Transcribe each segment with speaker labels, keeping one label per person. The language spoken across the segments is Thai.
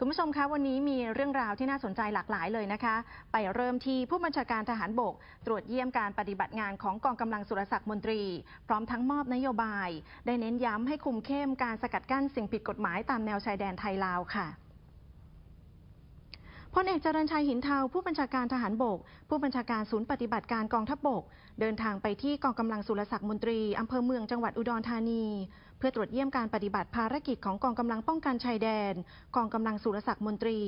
Speaker 1: คุณผู้ชมคะวันนี้มีเรื่องราวที่น่าสนใจหลากหลายเลยนะคะ ไปเริ่มที่ผู้บัญชาการทหารบก ตรวจเยี่ยมการปฏิบัติงานของกองกำลังสุรศักดิ์มนตรี พร้อมทั้งมอบนโยบาย ได้เน้นย้ำให้คุมเข้มการสกัดกั้นสิ่งผิดกฎหมายตามแนวชายแดนไทยลาวค่ะพลเอกเจริญชัยหินเทาผู้บัญชาการทหารบก ผู้บัญชาการศูนย์ปฏิบัติการกองทัพบบก เดินทางไปที่กองกำลังสุรศักดิ์มนตรีอำเภอเมืองจังหวัดอุดรธานี เพื่อตรวจเยี่ยมการปฏิบัติภารกิจของกองกำลังป้องกันชายแดน กองกำลังสุรศักดิ์มนตรี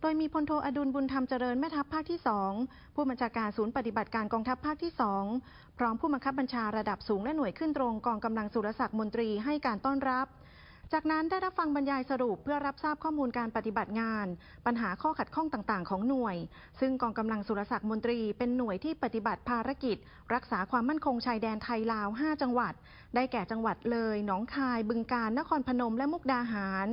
Speaker 1: โดยมีพลโทอดุลบุญธรรมเจริญแม่ทัพภาคที่ 2 ผู้บัญชาการศูนย์ปฏิบัติการกองทัพภาคที่ 2 พร้อมผู้บังคับบัญชาระดับสูงและหน่วยขึ้นตรงกองกำลังสุรศักดิ์มนตรีให้การต้อนรับ จากนั้นได้รับฟังบรรยายสรุปเพื่อรับทราบข้อมูลการปฏิบัติงาน ปัญหาข้อขัดข้องต่าง ๆ ของหน่วย ซึ่งกองกำลังสุรศักดิ์มนตรีเป็นหน่วยที่ปฏิบัติภารกิจ รักษาความมั่นคงชายแดนไทยลาว 5 จังหวัด ได้แก่จังหวัดเลย หนองคาย บึงกาฬ นครพนม และมุกดาหาร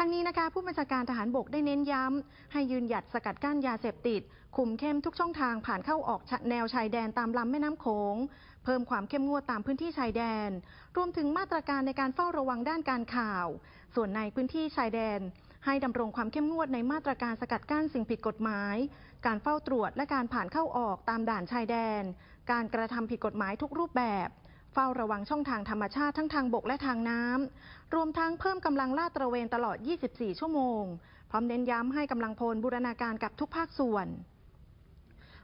Speaker 1: ทั้งนี้นะคะผู้บัญชาการทหารบกได้เน้นย้ำ ให้ยืนหยัดสกัดกั้นยาเสพติด คุมเข้มทุกช่องทางผ่านเข้าออกแนวชายแดนตามลำแม่น้ำโขง เพิ่มความเข้มงวดตามพื้นที่ชายแดน รวมถึงมาตรการในการเฝ้าระวังด้านการข่าว ส่วนในพื้นที่ชายแดน ให้ดำรงความเข้มงวดในมาตรการสกัดกั้นสิ่งผิดกฎหมาย การเฝ้าตรวจและการผ่านเข้าออกตามด่านชายแดน การกระทำผิดกฎหมายทุกรูปแบบ เฝ้าระวังช่องทางธรรมชาติทั้งทางบกและทางน้ำ รวมทั้งเพิ่มกำลังลาดตระเวนตลอด 24 ชั่วโมง พร้อมเน้นย้ำให้กำลังพลบูรณาการกับทุกภาคส่วน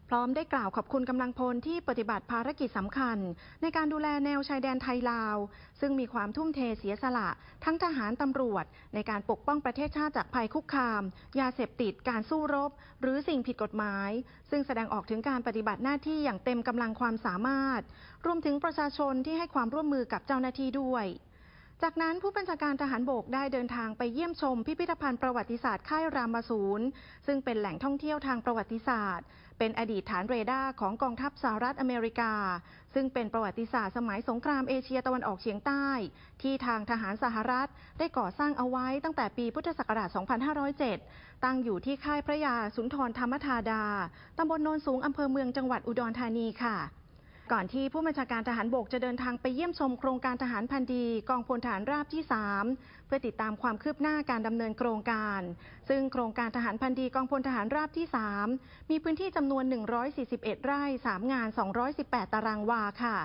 Speaker 1: พร้อมได้กล่าวขอบคุณกำลังพลที่ปฏิบัติภารกิจสำคัญ ในการดูแลแนวชายแดนไทยลาว ซึ่งมีความทุ่มเทเสียสละ ทั้งทหารตำรวจ ในการปกป้องประเทศชาติจากภัยคุกคาม ยาเสพติดการสู้รบ หรือสิ่งผิดกฎหมาย ซึ่งแสดงออกถึงการปฏิบัติหน้าที่อย่างเต็มกำลังความสามารถ รวมถึงประชาชนที่ให้ความร่วมมือกับเจ้าหน้าที่ด้วยจากนั้นผู้บัญชาการทหารบกได้เดินทางไปเยี่ยมชมพิพิธภัณฑ์ประวัติศาสตร์ค่ายรามาศูนซึ่งเป็นแหล่งท่องเที่ยวทางประวัติศาสตร์ เป็นอดีตฐานเรดาร์ของกองทัพสหรัฐอเมริกา ซึ่งเป็นประวัติศาสตร์สมัยสงครามเอเชียตะวันออกเฉียงใต้ ที่ทางทหารสหรัฐได้ก่อสร้างเอาไว้ตั้งแต่ปีพุทธศักราช 2507 ตั้งอยู่ที่ค่ายพระยาสุนทรธรรมธาดา ตำบลโนนสูงอำเภอเมืองจังหวัดอุดรธานีค่ะ ก่อนที่ผู้บัญชาการทหารบกจะเดินทางไปเยี่ยมชมโครงการทหารพันดีกองพลทหารราบที่ 3 เพื่อติดตามความคืบหน้าการดำเนินโครงการ ซึ่งโครงการทหารพันดีกองพลทหารราบที่ 3 มีพื้นที่จำนวน 141 ไร่ 3 งาน 218 ตารางวาค่ะ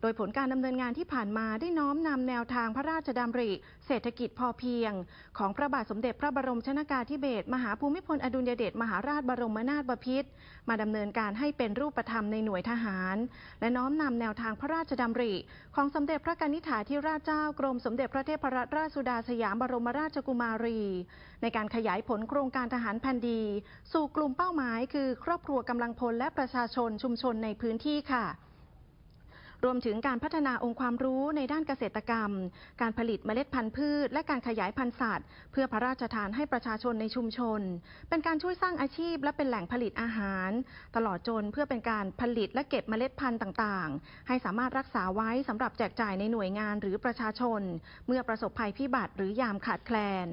Speaker 1: โดยผลการดำเนินงานที่ผ่านมาได้น้อมนำแนวทางพระราชดำริ เศรษฐกิจพอเพียง ของพระบาทสมเด็จพระบรมชนากาธิเบศรมหาภูมิพลอดุลยเดชมหาราชบรมนาถบพิตรมาดำเนินการให้เป็นรูปธรรมในหน่วยทหาร และน้อมนำแนวทางพระราชดำริ ของสมเด็จพระกนิษฐาธิราชเจ้ากรมสมเด็จพระเทพรัตนราชสุดาสยามบรมราชกุมารี ในการขยายผลโครงการทหารพันดี สู่กลุ่มเป้าหมาย คือครอบครัวกำลังพลและประชาชนชุมชนในพื้นที่ค่ะ รวมถึงการพัฒนาองค์ความรู้ในด้านเกษตรกรรม การผลิตเมล็ดพันธุ์พืช และการขยายพันธุ์สัตว์ เพื่อพระราชทานให้ประชาชนในชุมชน เป็นการช่วยสร้างอาชีพและเป็นแหล่งผลิตอาหาร ตลอดจนเพื่อเป็นการผลิตและเก็บเมล็ดพันธุ์ต่างๆ ให้สามารถรักษาไว้สำหรับแจกจ่ายในหน่วยงานหรือประชาชน เมื่อประสบภัยพิบัติหรือยามขาดแคลน